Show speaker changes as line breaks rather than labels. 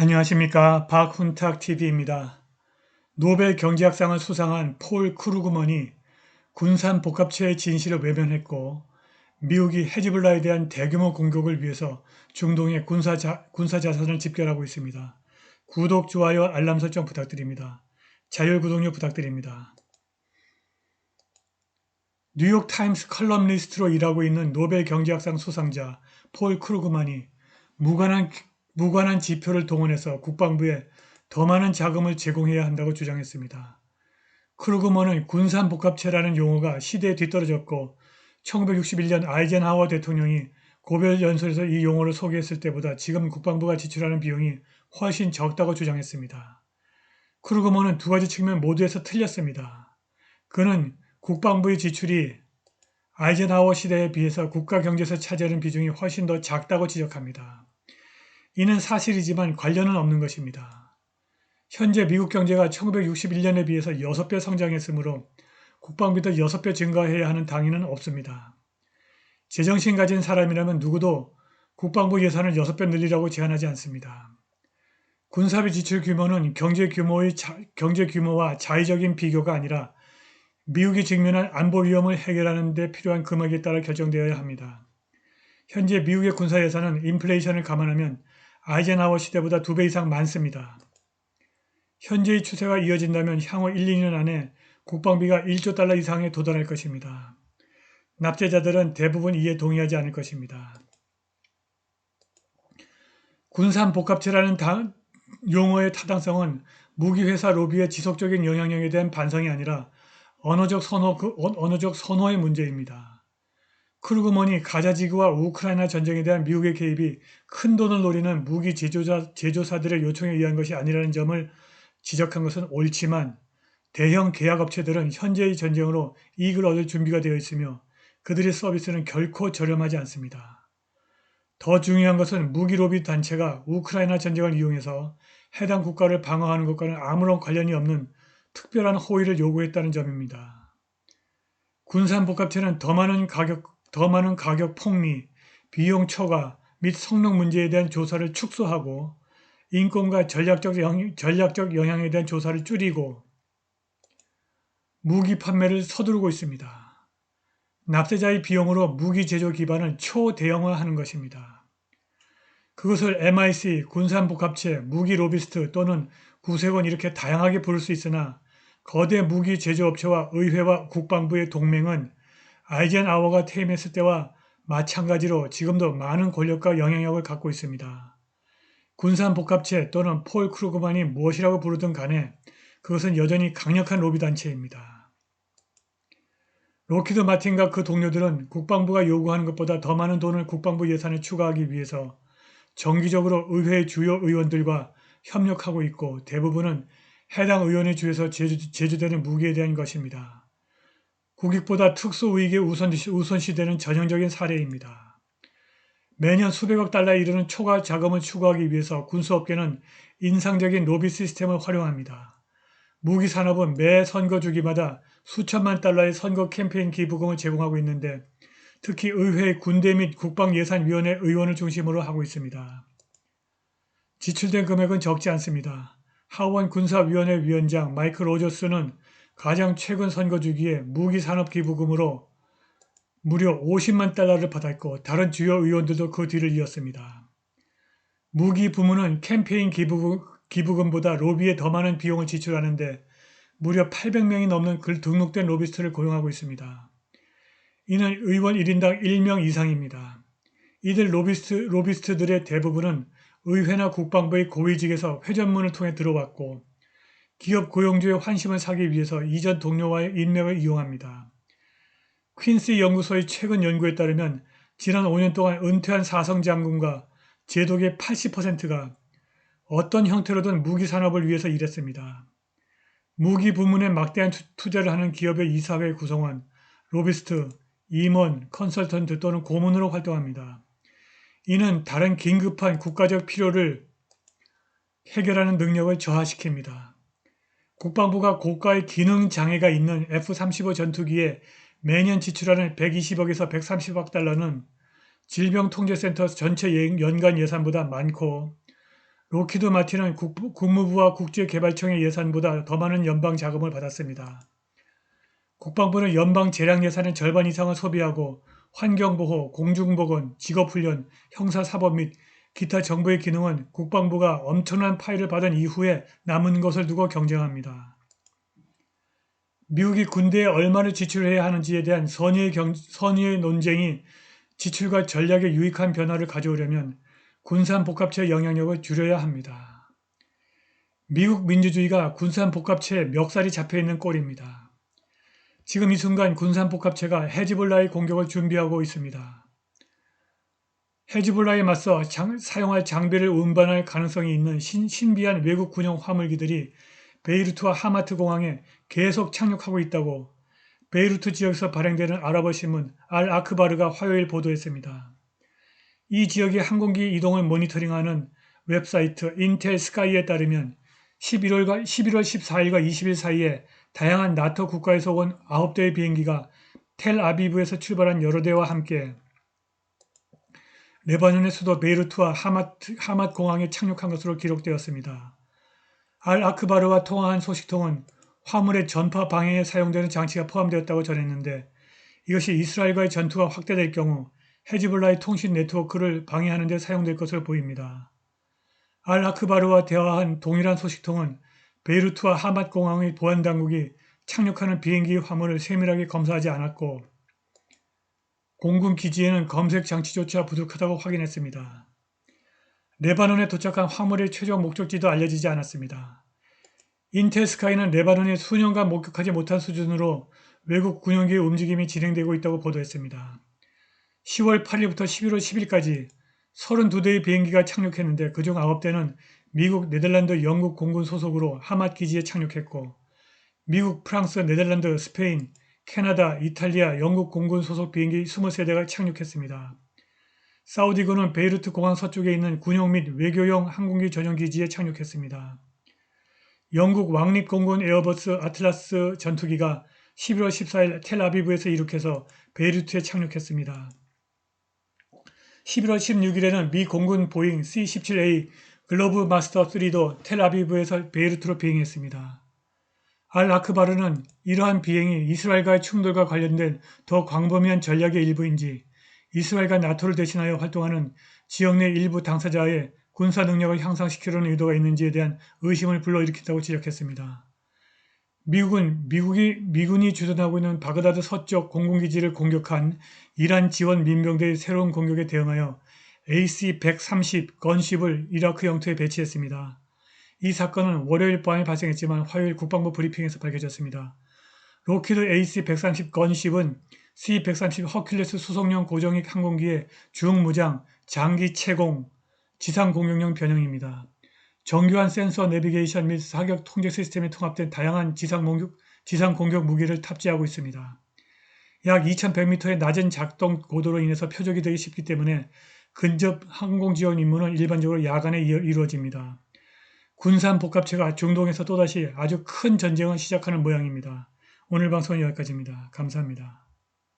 안녕하십니까 박훈탁TV입니다. 노벨 경제학상을 수상한 폴 크루그먼이 군산 복합체의 진실을 외면했고 미국이 헤즈볼라에 대한 대규모 공격을 위해서 중동의 군사자, 군사자산을 집결하고 있습니다. 구독, 좋아요, 알람 설정 부탁드립니다. 자율구독료 부탁드립니다. 뉴욕타임스 컬럼리스트로 일하고 있는 노벨 경제학상 수상자 폴 크루그만이 무관한 무관한 지표를 동원해서 국방부에 더 많은 자금을 제공해야 한다고 주장했습니다. 크루그먼은 군산복합체라는 용어가 시대에 뒤떨어졌고 1961년 아이젠하워 대통령이 고별 연설에서 이 용어를 소개했을 때보다 지금 국방부가 지출하는 비용이 훨씬 적다고 주장했습니다. 크루그먼은 두 가지 측면 모두에서 틀렸습니다. 그는 국방부의 지출이 아이젠하워 시대에 비해서 국가 경제에서 차지하는 비중이 훨씬 더 작다고 지적합니다. 이는 사실이지만 관련은 없는 것입니다. 현재 미국 경제가 1961년에 비해서 6배 성장했으므로 국방비도 6배 증가해야 하는 당위는 없습니다. 제정신 가진 사람이라면 누구도 국방부 예산을 6배 늘리라고 제안하지 않습니다. 군사비 지출 규모는 경제 규모의 자, 경제 규모와 자의적인 비교가 아니라 미국이 직면한 안보 위험을 해결하는 데 필요한 금액에 따라 결정되어야 합니다. 현재 미국의 군사 예산은 인플레이션을 감안하면 아이젠하워 시대보다 두 배 이상 많습니다. 현재의 추세가 이어진다면 향후 1, 2년 안에 국방비가 1조 달러 이상에 도달할 것입니다. 납세자들은 대부분 이에 동의하지 않을 것입니다. 군산 복합체라는 다, 용어의 타당성은 무기회사 로비의 지속적인 영향력에 대한 반성이 아니라 언어적 선호, 그, 언어적 선호의 문제입니다. 크루그먼이 가자지구와 우크라이나 전쟁에 대한 미국의 개입이 큰 돈을 노리는 무기 제조자, 제조사들의 요청에 의한 것이 아니라는 점을 지적한 것은 옳지만 대형 계약업체들은 현재의 전쟁으로 이익을 얻을 준비가 되어 있으며 그들의 서비스는 결코 저렴하지 않습니다. 더 중요한 것은 무기 로비 단체가 우크라이나 전쟁을 이용해서 해당 국가를 방어하는 것과는 아무런 관련이 없는 특별한 호의를 요구했다는 점입니다. 군산복합체는 더 많은 가격, 더 많은 가격 폭리, 비용 초과 및 성능 문제에 대한 조사를 축소하고 인권과 전략적, 영, 전략적 영향에 대한 조사를 줄이고 무기 판매를 서두르고 있습니다. 납세자의 비용으로 무기 제조 기반을 초대형화하는 것입니다. 그것을 MIC, 군산복합체, 무기 로비스트 또는 구세권 이렇게 다양하게 부를 수 있으나 거대 무기 제조업체와 의회와 국방부의 동맹은 아이젠아워가 퇴임했을 때와 마찬가지로 지금도 많은 권력과 영향력을 갖고 있습니다. 군산복합체 또는 폴 크루그만이 무엇이라고 부르든 간에 그것은 여전히 강력한 로비단체입니다. 로키드 마틴과 그 동료들은 국방부가 요구하는 것보다 더 많은 돈을 국방부 예산에 추가하기 위해서 정기적으로 의회 주요 의원들과 협력하고 있고 대부분은 해당 의원의 주에서 제주, 제주되는 무기에 대한 것입니다. 국익보다 특수우익의 우선시되는 전형적인 사례입니다. 매년 수백억 달러에 이르는 초과 자금을 추구하기 위해서 군수업계는 인상적인 로비 시스템을 활용합니다. 무기 산업은 매 선거 주기마다 수천만 달러의 선거 캠페인 기부금을 제공하고 있는데 특히 의회 군대 및 국방예산위원회 의원을 중심으로 하고 있습니다. 지출된 금액은 적지 않습니다. 하원 군사위원회 위원장 마이클 로저스는 가장 최근 선거 주기에 무기 산업 기부금으로 무려 50만 달러를 받았고 다른 주요 의원들도 그 뒤를 이었습니다. 무기 부문은 캠페인 기부금, 보다 로비에 더 많은 비용을 지출하는데 무려 800명이 넘는 글 등록된 로비스트를 고용하고 있습니다. 이는 의원 1인당 1명 이상입니다. 이들 로비스트, 로비스트들의 대부분은 의회나 국방부의 고위직에서 회전문을 통해 들어왔고 기업 고용주의 환심을 사기 위해서 이전 동료와의 인맥을 이용합니다. 퀸스 연구소의 최근 연구에 따르면 지난 5년 동안 은퇴한 사성 장군과 제독의 80%가 어떤 형태로든 무기 산업을 위해서 일했습니다. 무기 부문에 막대한 투자를 하는 기업의 이사회 구성원, 로비스트, 임원, 컨설턴트 또는 고문으로 활동합니다. 이는 다른 긴급한 국가적 필요를 해결하는 능력을 저하시킵니다. 국방부가 고가의 기능 장애가 있는 F-35 전투기에 매년 지출하는 120억에서 130억 달러는 질병통제센터 전체 연간 예산보다 많고 로키드 마틴은 국, 국무부와 국제개발청의 예산보다 더 많은 연방 자금을 받았습니다. 국방부는 연방 재량 예산의 절반 이상을 소비하고 환경보호, 공중보건, 직업훈련, 형사사법 및 기타 정부의 기능은 국방부가 엄청난 파일을 받은 이후에 남은 것을 두고 경쟁합니다. 미국이 군대에 얼마를 지출해야 하는지에 대한 선의의, 경, 선의의 논쟁이 지출과 전략에 유익한 변화를 가져오려면 군산복합체의 영향력을 줄여야 합니다. 미국 민주주의가 군산복합체에 멱살이 잡혀있는 꼴입니다. 지금 이 순간 군산복합체가 헤즈볼라의 공격을 준비하고 있습니다. 헤즈볼라에 맞서 장, 사용할 장비를 운반할 가능성이 있는 신, 신비한 외국 군용 화물기들이 베이루트와 하마트 공항에 계속 착륙하고 있다고 베이루트 지역에서 발행되는 아랍어 신문 알 아크바르가 화요일 보도했습니다. 이 지역의 항공기 이동을 모니터링하는 웹사이트 인텔 스카이에 따르면 11월과 11월 14일과 20일 사이에 다양한 나토 국가에서 온 9대의 비행기가 텔 아비브에서 출발한 여러 대와 함께 레바논의 수도 베이루트와 하마트, 하맛 공항에 착륙한 것으로 기록되었습니다. 알 아크바르와 통화한 소식통은 화물의 전파 방해에 사용되는 장치가 포함되었다고 전했는데 이것이 이스라엘과의 전투가 확대될 경우 헤즈볼라의 통신 네트워크를 방해하는 데 사용될 것으로 보입니다. 알 아크바르와 대화한 동일한 소식통은 베이루트와 하맛 공항의 보안 당국이 착륙하는 비행기 화물을 세밀하게 검사하지 않았고 공군 기지에는 검색 장치조차 부족하다고 확인했습니다. 레바논에 도착한 화물의 최종 목적지도 알려지지 않았습니다. 인텔스카이는 레바논에 수년간 목격하지 못한 수준으로 외국 군용기의 움직임이 진행되고 있다고 보도했습니다. 10월 8일부터 11월 10일까지 32대의 비행기가 착륙했는데 그중 9대는 미국, 네덜란드, 영국 공군 소속으로 하맛 기지에 착륙했고 미국, 프랑스, 네덜란드, 스페인, 캐나다, 이탈리아, 영국 공군 소속 비행기 23대가 착륙했습니다. 사우디군은 베이루트 공항 서쪽에 있는 군용 및 외교용 항공기 전용 기지에 착륙했습니다. 영국 왕립공군 에어버스 아틀라스 전투기가 11월 14일 텔아비브에서 이륙해서 베이루트에 착륙했습니다. 11월 16일에는 미 공군 보잉 C-17A 글로브 마스터 3도 텔아비브에서 베이루트로 비행했습니다. 알 아크바르는 이러한 비행이 이스라엘과의 충돌과 관련된 더 광범위한 전략의 일부인지 이스라엘과 나토를 대신하여 활동하는 지역 내 일부 당사자의 군사 능력을 향상시키려는 의도가 있는지에 대한 의심을 불러일으킨다고 지적했습니다. 미국은 미국이 미군이 주둔하고 있는 바그다드 서쪽 공군기지를 공격한 이란 지원 민병대의 새로운 공격에 대응하여 AC-130 건십을 이라크 영토에 배치했습니다. 이 사건은 월요일 밤에 발생했지만 화요일 국방부 브리핑에서 밝혀졌습니다. 로키드 AC-130 건십은 C-130 허큘레스 수송용 고정익 항공기의 중무장, 장기 채공, 지상 공격용 변형입니다. 정교한 센서 내비게이션 및 사격 통제 시스템이 통합된 다양한 지상 공격, 지상 공격 무기를 탑재하고 있습니다. 약 2100m의 낮은 작동 고도로 인해서 표적이 되기 쉽기 때문에 근접 항공 지원 임무는 일반적으로 야간에 이루어집니다. 군산 복합체가 중동에서 또다시 아주 큰 전쟁을 시작하는 모양입니다. 오늘 방송은 여기까지입니다. 감사합니다.